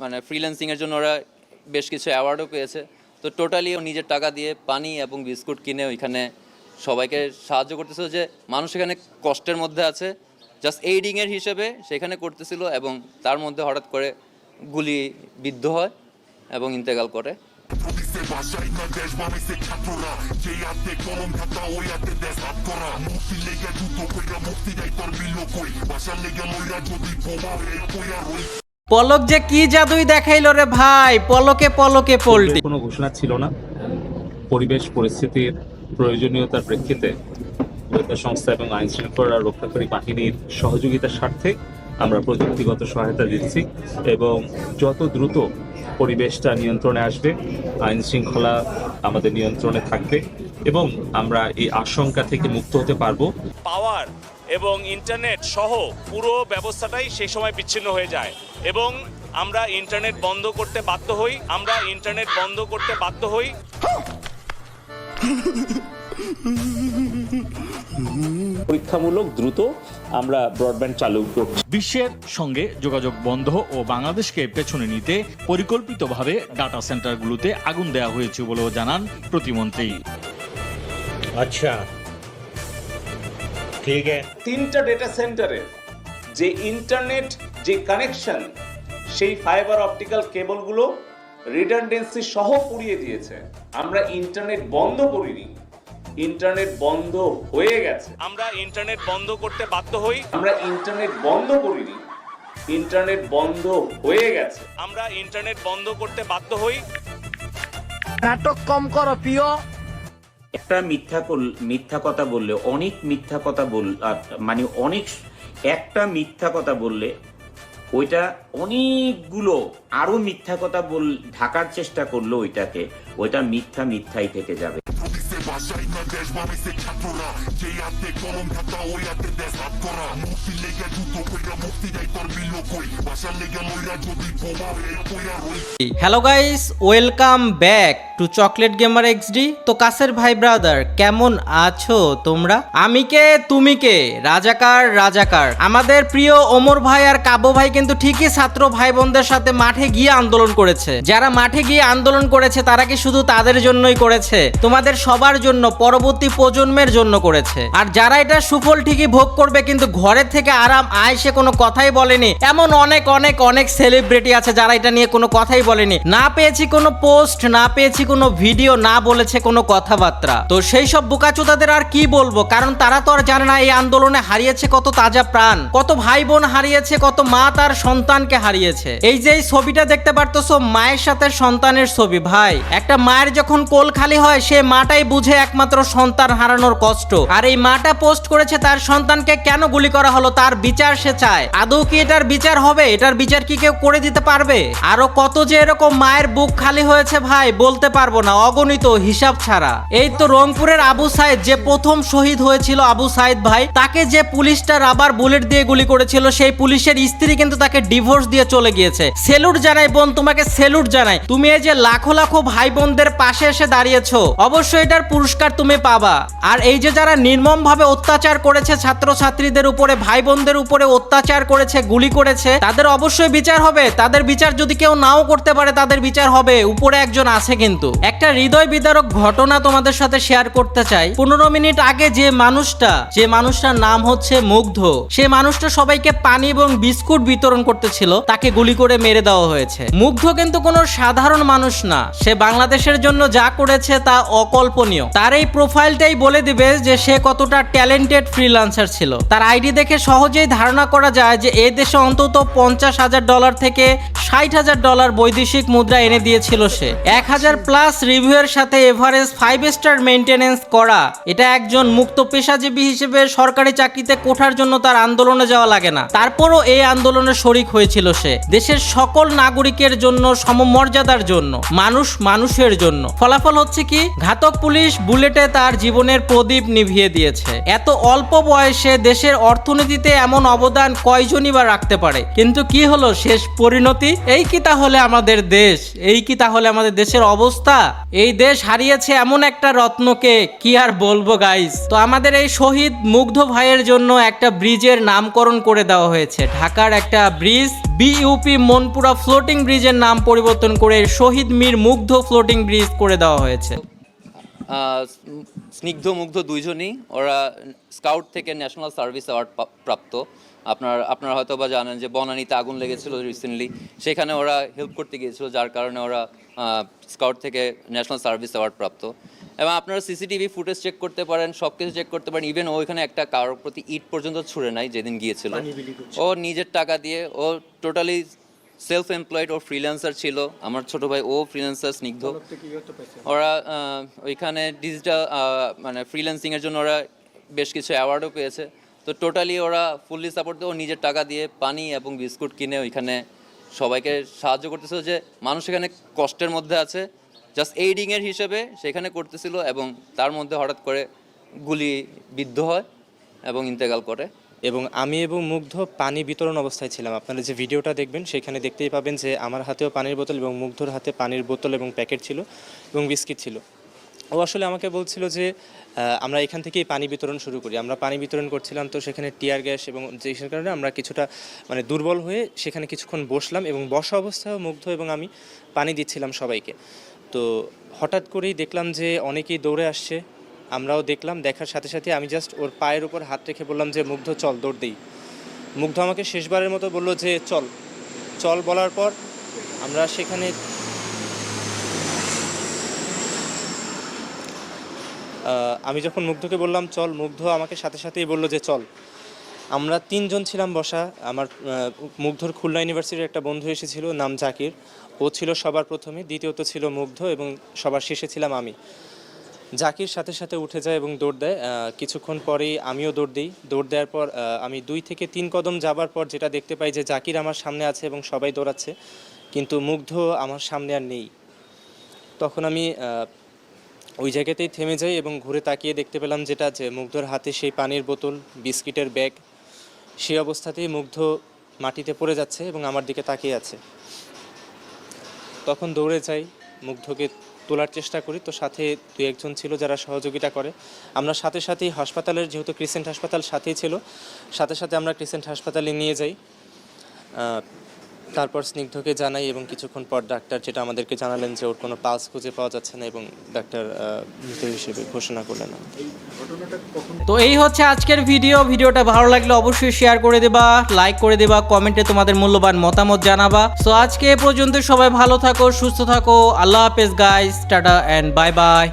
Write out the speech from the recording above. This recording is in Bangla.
মানে ফ্রিল্যান্সিংয়ের জন্য ওরা বেশ কিছু অ্যাওয়ার্ডও পেয়েছে। তো টোটালি ও নিজের টাকা দিয়ে পানি এবং বিস্কুট কিনে ওইখানে সবাইকে সাহায্য করতেছিল যে মানুষ এখানে কষ্টের মধ্যে আছে। জাস্ট এইডিংয়ের হিসেবে সেখানে করতেছিল এবং তার মধ্যে হঠাৎ করে গুলি বিদ্ধ হয় এবং ইন্তেকাল করে। পলক যে কি জাদুই দেখাইলো রে ভাই? পলকে পলকে পল্টি কোনো ঘোষণা ছিল না। পরিবেশ পরিস্থিতির প্রয়োজনীয়তার প্রেক্ষিতে গোয়েন্দা সংস্থা এবং আইন শৃঙ্খলা রক্ষাকারী বাহিনীর সহযোগিতার স্বার্থে আমরা প্রযুক্তিগত সহায়তা দিচ্ছি এবং যত দ্রুত পরিবেশটা নিয়ন্ত্রণে আসবে আইন শৃঙ্খলা আমাদের নিয়ন্ত্রণে থাকবে এবং আমরা এই আশঙ্কা থেকে মুক্ত হতে পারব। পাওয়ার এবং ইন্টারনেট সহ পুরো ব্যবস্থাটাই সেই সময় বিচ্ছিন্ন হয়ে যায়। এবং আমরা ইন্টারনেট বন্ধ করতে বাধ্য হই আমরা ইন্টারনেট বন্ধ করতে বাধ্য হই। পরীক্ষামূলক দ্রুত আমরা ব্রডব্যান্ড চালু করছি। বিশ্বের সঙ্গে যোগাযোগ বন্ধ ও বাংলাদেশকে পেছনে নিতে পরিকল্পিতভাবে ডাটা সেন্টারগুলোতে আগুন দেওয়া হয়েছে বলেও জানান প্রতিমন্ত্রী। আচ্ছা ठीक है তিনটা ডেটা সেন্টারে যে ইন্টারনেট যে কানেকশন সেই ফাইবার অপটিক্যাল কেবলগুলো রিডান্ডেন্সি সহ পুড়িয়ে দিয়েছে আমরা ইন্টারনেট বন্ধ করিনি ইন্টারনেট বন্ধ হয়ে গেছে আমরা ইন্টারনেট বন্ধ করতে বাধ্য হই আমরা ইন্টারনেট বন্ধ করিনি ইন্টারনেট বন্ধ হয়ে গেছে আমরা ইন্টারনেট বন্ধ করতে বাধ্য হই নাটক কম করো প্রিয় একটা মিথ্যা মিথ্যা কথা বললে, অনেক মিথ্যা কথা বল মানে অনেক, একটা মিথ্যা কথা বললে, ওইটা অনেকগুলো আরও মিথ্যা কথা বল, ঢাকার চেষ্টা করল ওইটাকে, ওইটা মিথ্যা মিথ্যাই থেকে যাবে। প্রতিসে বাসায় না দেশ বানাইছে ছাত্ররা যে হাতে কলম থাকা ওই হাতে দেশ হাত করা মুক্তি লেগে জুতো কইরা মুক্তি দেয় তোর বিল কই বাসার লেগে লইরা যদি বোমা রে কইরা রই hello guys welcome back to chocolate gamer XD তো কাছের ভাই ব্রাদার কেমন আছো তোমরা? আমি কে, তুমি কে? রাজাকার রাজাকার। আমাদের প্রিয় ওমর ভাই আর কাব্য ভাই কিন্তু ঠিকই ছাত্র ভাই বোনদের সাথে মাঠে গিয়ে আন্দোলন করেছে। যারা মাঠে গিয়ে আন্দোলন করেছে, তারা কি শুধু তাদের জন্যই করেছে? তোমাদের সবার জন্য, পরবর্তী প্রজন্মের জন্য করেছে। আর যারা এটা সুফল ঠিকই ভোগ করবে, কিন্তু ঘরের থেকে আরাম আয়সে কোনো কথাই বলেনি। এমন অনেক অনেক অনেক সেলিব্রিটি আছে যারা এটা নিয়ে কোনো কথাই বলেনি। না পেয়েছি কোনো পোস্ট না পেয়েছি কোনো ভিডিও না বলেছে কোনো কথাবার্তা। তো সেই সব বোকাচোদাদের আর কি বলব? কারণ তারা তো আর জানে না এই আন্দোলনে হারিয়েছে কত তাজা প্রাণ, কত ভাই বোন হারিয়েছে, কত মা তার সন্তানকে হারিয়েছে। এই যে এই ছবিটা দেখতে পারতেছো, মায়ের সাথে সন্তানের ছবি, ভাই। একটা মায়ের যখন কোল খালি হয়, সে মাটাই বুঝে একমাত্র সন্তান হারানোর কষ্ট। আর এই মাটা পোস্ট করেছে তার সন্তানকে কেন গুলি করা হলো, তার বিচার সে চায়। আদৌ কি এটার বিচার হবে? এটার বিচার কি কেউ করে দিতে পারবে? আরও কত যে এরকম মায়ের বুক খালি হয়েছে ভাই, বলতে পারব না, অগণিত হিসাব ছাড়া। এই তো রংপুরের আবু সাইদ, যে প্রথম শহীদ হয়েছিল আবু সাইদ ভাই, তাকে যে পুলিশটা রাবার বুলেট দিয়ে গুলি করেছিল, সেই পুলিশের স্ত্রী কিন্তু তাকে ডিভোর্স দিয়ে চলে গিয়েছে। সেলুট জানাই বোন, তোমাকে সেলুট জানাই। তুমি এই যে লাখো লাখো ভাই বোনদের পাশে এসে দাঁড়িয়েছো। অবশ্যই এটার পুরস্কার তুমি পাবা। আর এই যে যারা নির্মম ভাবে অত্যাচার করেছে ছাত্র ছাত্রীদের উপরে ভাই বোনদের উপরে অত্যাচার করেছে, গুলি করেছে, তাদের অবশ্যই বিচার হবে। তাদের বিচার যদি কেউ নাও করতে পারে, তাদের বিচার হবে। উপরে একজন আছে কিন্তু। একটা হৃদয় বিদারক ঘটনা তোমাদের সাথে শেয়ার করতে চাই। পনেরো মিনিট আগে যে মানুষটা, যে মানুষটার নাম হচ্ছে মুগ্ধ, সে মানুষটা সবাইকে পানি এবং বিস্কুট বিতরণ করতেছিল। তাকে গুলি করে মেরে দেওয়া হয়েছে। মুগ্ধ কিন্তু কোনো সাধারণ মানুষ না। সে বাংলাদেশের জন্য যা করেছে তা অকল্পনীয়। তার এই প্রোফাইলটাই বলে দিবে যে সে কতটা ট্যালেন্টেড ফ্রিল্যান্সার ছিল। তার আইডি দেখে সহজেই ধারণা করা যায় যে এই দেশে অন্তত পঞ্চাশ হাজার ডলার থেকে ষাট হাজার ডলার বৈদেশিক মুদ্রা এনে দিয়েছিল সে। এক হাজার প্লাস রিভিউয়ের সাথে এভারেজ ফাইভ স্টার মেনটেনেন্স করা, এটা একজন মুক্ত পেশাজীবী হিসেবে সরকারি চাকরিতে কোঠার জন্য তার আন্দোলনে যাওয়া লাগে না। তারপরও এই আন্দোলনে শরিক হয়েছিল সে। দেশের সকল নাগরিকের জন্য, সমমর্যাদার জন্য, মানুষ মানুষের জন্য। ফলাফল হচ্ছে কি, ঘাতক পুলিশ বুলেটে তার জীবনের প্রদীপ নিভিয়ে দিয়েছে। এত অল্প বয়সে দেশের অর্থনীতিতে এমন অবদান কয়জনই বা রাখতে পারে? কিন্তু কি হলো শেষ পরিণতি? এই কি তাহলে আমাদের দেশ? এই কি তাহলে আমাদের দেশের অবস্থা? এই দেশ হারিয়েছে এমন একটা রত্নকে কি আর বলব গাইস তো আমাদের এই শহীদ মুগ্ধ ভাইয়ের জন্য একটা ব্রিজের নামকরণ করে দেওয়া হয়েছে। ঢাকার একটা ব্রিজ বিইউপি মনপুরা ফ্লোটিং ব্রিজের নাম পরিবর্তন করে শহীদ মীর মুগ্ধ ফ্লোটিং ব্রিজ করে দেওয়া হয়েছে। স্নিগ্ধ মুগ্ধ দুইজনই ওরা স্কাউট থেকে ন্যাশনাল সার্ভিস অ্যাওয়ার্ড প্রাপ্ত। আপনার আপনারা হয়তো বা জানেন যে বনানীতে আগুন লেগেছিল রিসেন্টলি সেখানে ওরা হেল্প করতে গিয়েছিল যার কারণে ওরা স্কাউট থেকে ন্যাশনাল সার্ভিস অ্যাওয়ার্ড প্রাপ্ত। এবং আপনারা সিসিটিভি ফুটেজ চেক করতে পারেন সব কিছু চেক করতে পারেন। ইভেন ওইখানে একটা কারোর প্রতি ইট পর্যন্ত ছুড়ে নাই যেদিন গিয়েছিল। ও নিজের টাকা দিয়ে ও টোটালি সেলফ এমপ্লয়েড ও ফ্রিল্যান্সার ছিল। আমার ছোট ভাই, ও ফ্রিল্যান্সার স্নিগ্ধ। ওরা ওইখানে ডিজিটাল মানে ফ্রিল্যান্সিং এর জন্য ওরা বেশ কিছু অ্যাওয়ার্ডও পেয়েছে। তো টোটালি ওরা ফুললি সাপোর্ট দিয়ে ও নিজের টাকা দিয়ে পানি এবং বিস্কুট কিনে ওইখানে সবাইকে সাহায্য করতেছিল যে মানুষ এখানে কষ্টের মধ্যে আছে। জাস্ট এইডিং এর হিসেবে সেখানে করতেছিল এবং তার মধ্যে হঠাৎ করে গুলি বিদ্ধ হয় এবং ইন্তেকাল করে। এবং আমি এবং মুগ্ধ পানি বিতরণ অবস্থায় ছিলাম। আপনারা যে ভিডিওটা দেখবেন, সেখানে দেখতেই পাবেন যে আমার হাতেও পানির বোতল এবং মুগ্ধর হাতে পানির বোতল এবং প্যাকেট ছিল এবং বিস্কিট ছিল। ও আসলে আমাকে বলছিল যে আমরা এখান থেকেই পানি বিতরণ শুরু করি। আমরা পানি বিতরণ করছিলাম তো সেখানে টিয়ার গ্যাস এবং যে কারণে আমরা কিছুটা মানে দুর্বল হয়ে সেখানে কিছুক্ষণ বসলাম এবং বসা অবস্থায় মুগ্ধ এবং আমি পানি দিচ্ছিলাম সবাইকে। তো হঠাৎ করেই দেখলাম যে অনেকেই দৌড়ে আসছে। আমরাও দেখলাম, দেখার সাথে সাথে আমি জাস্ট ওর পায়ের উপর হাত রেখে বললাম যে, মুগ্ধ, চল, দৌড় দিই। মুগ্ধ আমাকে শেষবারের মতো বলল যে, চল। চল বলার পর আমরা সেখানে আমি যখন মুগ্ধকে বললাম, চল, মুগ্ধ আমাকে সাথে সাথেই বলল যে, চল। আমরা তিনজন ছিলাম বসা। আমার মুগ্ধর খুলনা ইউনিভার্সিটির একটা বন্ধু এসেছিল, নাম জাকির। ও ছিল সবার প্রথমে, দ্বিতীয়ত ছিল মুগ্ধ এবং সবার শেষে ছিলাম আমি। জাকির সাথে সাথে উঠে যায় এবং দৌড় দেয়। কিছুক্ষণ পরেই আমিও দৌড় দিই। দৌড় দেওয়ার পর আমি দুই থেকে তিন কদম যাবার পর যেটা দেখতে পাই যে জাকির আমার সামনে আছে এবং সবাই দৌড়াচ্ছে। কিন্তু মুগ্ধ আমার সামনে আর নেই। তখন আমি ওই জায়গাতেই থেমে যাই এবং ঘুরে তাকিয়ে দেখতে পেলাম যেটা যে মুগ্ধর হাতে সেই পানির বোতল, বিস্কিটের ব্যাগ, সেই অবস্থাতেই মুগ্ধ মাটিতে পড়ে যাচ্ছে এবং আমার দিকে তাকিয়ে আছে। তখন দৌড়ে যাই, মুগ্ধকে তোলার চেষ্টা করি। তো সাথে দু একজন ছিল যারা সহযোগিতা করে। আমরা সাথে সাথেই হাসপাতালের, যেহেতু ক্রিসেন্ট হাসপাতাল সাথেই ছিল, সাথে সাথে আমরা ক্রিসেন্ট হাসপাতালে নিয়ে যাই। তারপর স্নিগ্ধকে জানাই এবং কিছুক্ষণ পর ডাক্তার যেটা আমাদেরকে জানালেন যে ওর কোনো পালস খুঁজে পাওয়া যাচ্ছে না এবং ডাক্তার মৃত হিসেবে ঘোষণা করলেন। তো এই হচ্ছে আজকের ভিডিও। ভিডিওটা ভালো লাগলে অবশ্যই শেয়ার করে দেবা লাইক করে দেবা কমেন্টে তোমাদের মূল্যবান মতামত জানাবা। সো আজকে এ পর্যন্ত সবাই ভালো থাকো, সুস্থ থাকো। আল্লাহ হাফেজ guys tata and bye bye